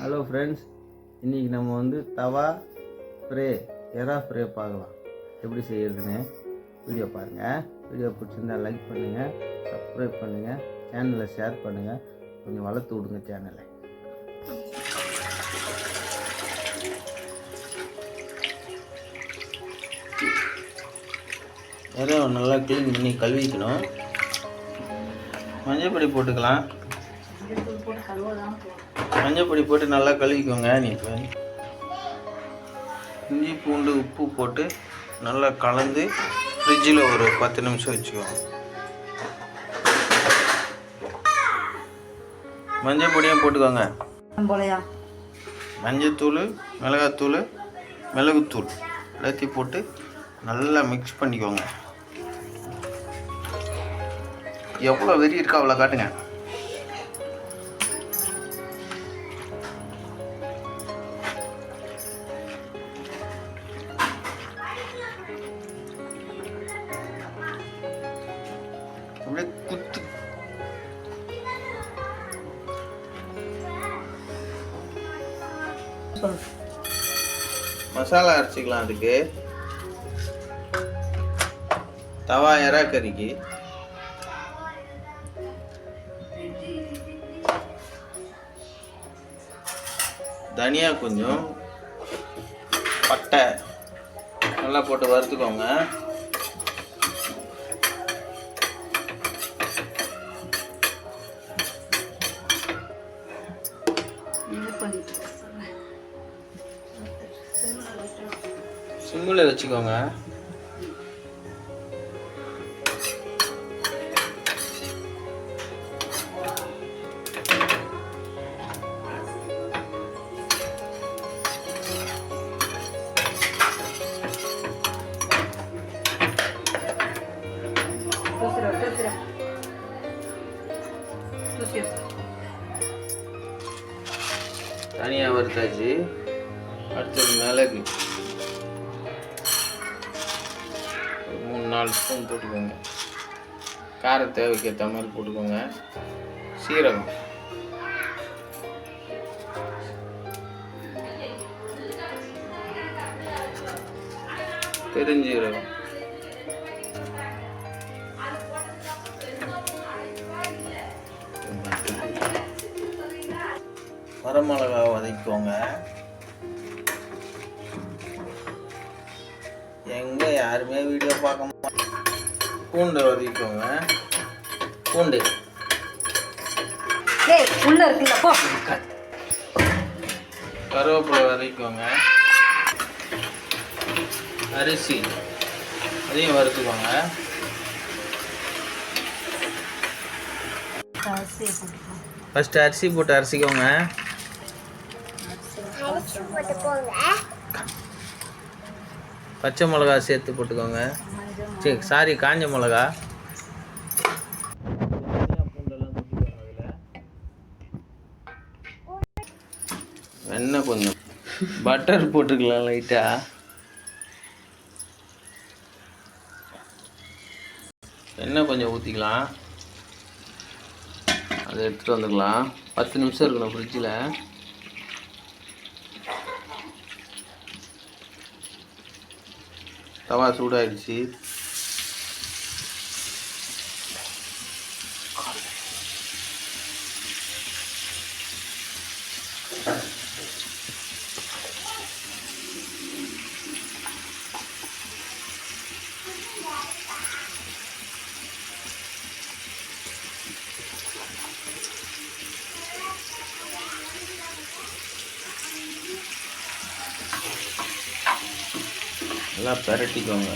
Hello friends இன்றைக்கி நம்ம வந்து தவா ஃப்ரே எறா ஃப்ரே பார்க்கலாம். எப்படி செய்கிறதுன்னு வீடியோ பாருங்கள் வீடியோ பிடிச்சிருந்தா லைக் பண்ணுங்கள் சப்ஸ்கிரைப் பண்ணுங்கள் சேனலை ஷேர் பண்ணுங்கள் கொஞ்சம் வளர்த்து விடுங்க சேனலை எறா நல்லா க்ளீன் பண்ணி கழுவிக்கணும். மஞ்சள் பொடி போட்டுக்கலாம். மஞ்சள் பொடி போட்டு நல்லா கழுவிக்கோங்க நீ இப்போ இஞ்சி பூண்டு உப்பு போட்டு நல்லா கலந்து ஃப்ரிட்ஜில் ஒரு பத்து நிமிஷம் வச்சுக்கோங்க. மஞ்சள் பொடியும் போட்டுக்கோங்க மஞ்சத்தூள் மிளகாத்தூள் மிளகுத்தூள் எல்லாத்தையும் போட்டு நல்லா மிக்ஸ் பண்ணிக்கோங்க. எவ்வளோ வெறி இருக்கா அவ்வளோ காட்டுங்க. சொல்லு மசாலா அரைச்சிக்கலாம் அதுக்கு. தவா எறா கறிக்கு. தனியா கொஞ்சம் பட்டை நல்லா போட்டு வறுத்துக்கோங்க. இது பண்ணிட்டு சிம்மில் வச்சுக்கோங்க. தனியாக வறுத்தாச்சு. அடுத்தது மிளகு. நாலு ஸ்பூன் போட்டுக்கோங்க. கார தேவைக்கு ஏற்ற மாதிரி போட்டுக்கோங்க. சீரகம். பெருஞ்சீரகம். வரமிளகா வதக்கிக்கோங்க. எங்க யாருமே வீடியோ பார்க்க பூண்டை வதக்கிக்கோங்க. பூண்டு. உள்ள இருக்குல்ல போ. கருவேப்பிலை வதக்கிக்கோங்க. அரிசி. அதையும் வறுத்துக்கோங்க. ஃபஸ்ட்டு அரிசி போட்டு அரிசிக்கோங்க. பச்சை மிளகா சேர்த்து போட்டுக்கோங்க. சரி சாரி காஞ்ச மிளகா. வெண்ணெய் கொஞ்சம். பட்டர் போட்டுக்கலாம் லைட்டா எண்ணெய் கொஞ்சம் ஊற்றிக்கலாம் அதை எடுத்துகிட்டு வந்துக்கலாம் பத்து நிமிஷம் இருக்கணும் ஃப்ரிட்ஜில் தவா சூடாகிடுச்சு நல்லா பரட்டிக்கோங்க.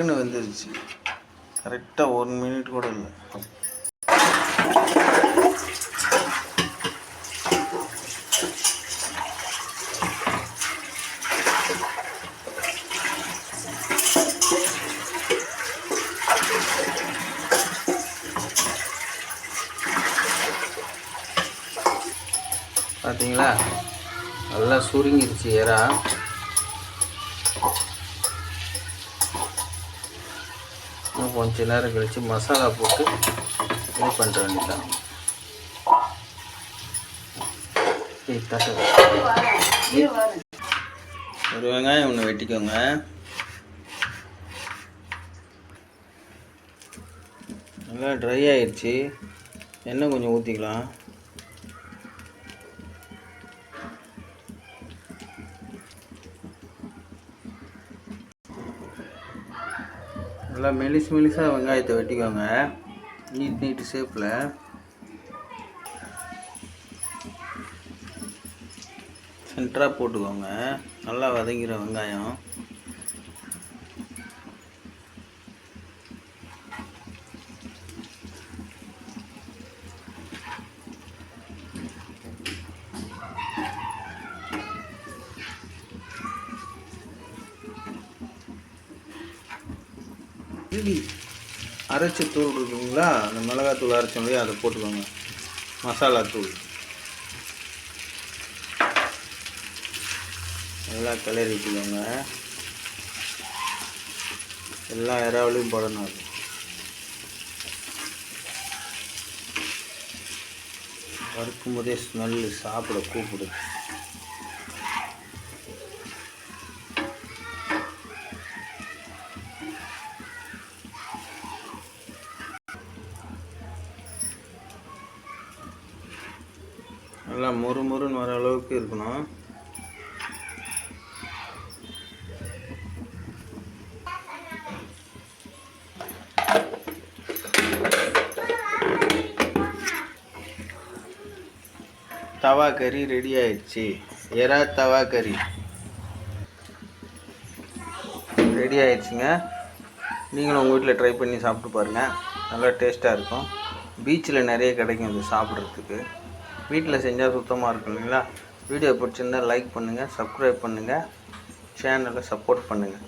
டக்குன்னு வந்துருச்சு. கரெக்டாக ஒன் மினிட் கூட இல்லை. பார்த்தீங்களா நல்லா சுருங்கிருச்சு ஏறா. இன்னும் கொஞ்ச நேரம் கழித்து மசாலா போட்டு இது பண்ணுற வேண்டியதான் ஒரு வெங்காயம் ஒன்று வெட்டிக்கோங்க. நல்லா ட்ரை ஆயிடுச்சு எண்ணெய் கொஞ்சம் ஊற்றிக்கலாம் நல்லா மெலிஸ் மெலிசாக வெங்காயத்தை வெட்டிக்கோங்க. நீட் நீட் ஷேப்பில் சென்டராக போட்டுக்கோங்க. நல்லா வதங்கிற வெங்காயம். இடி அரைச்ச தூள் இருக்குங்களா அந்த மிளகாத்தூள் அரைச்ச முடியும் அதை போட்டுக்கோங்க. மசாலா தூள். நல்லா கிளறி எல்லா இறாவிலையும் போடணும் அது. வறுக்கும் போதே ஸ்மெல்லு சாப்பிட கூப்பிடுது. நல்லா மொறு மொறுன்னு வர அளவுக்கு இருக்கணும். தவா கறி ரெடி ஆயிடுச்சு. எறா தவா கறி. ரெடி ஆயிடுச்சுங்க. நீங்களும் உங்கள் வீட்டில் ட்ரை பண்ணி சாப்பிட்டு பாருங்கள் நல்லா டேஸ்ட்டாக இருக்கும். பீச்சில் நிறைய கிடைக்கும் இது சாப்பிட்றதுக்கு. வீட்டில் செஞ்சால் சுத்தமாக இருக்கும் இல்லைங்களா? வீடியோ பிடிச்சிருந்தா லைக் பண்ணுங்கள் சப்ஸ்கிரைப் பண்ணுங்கள் சேனலை சப்போர்ட் பண்ணுங்கள்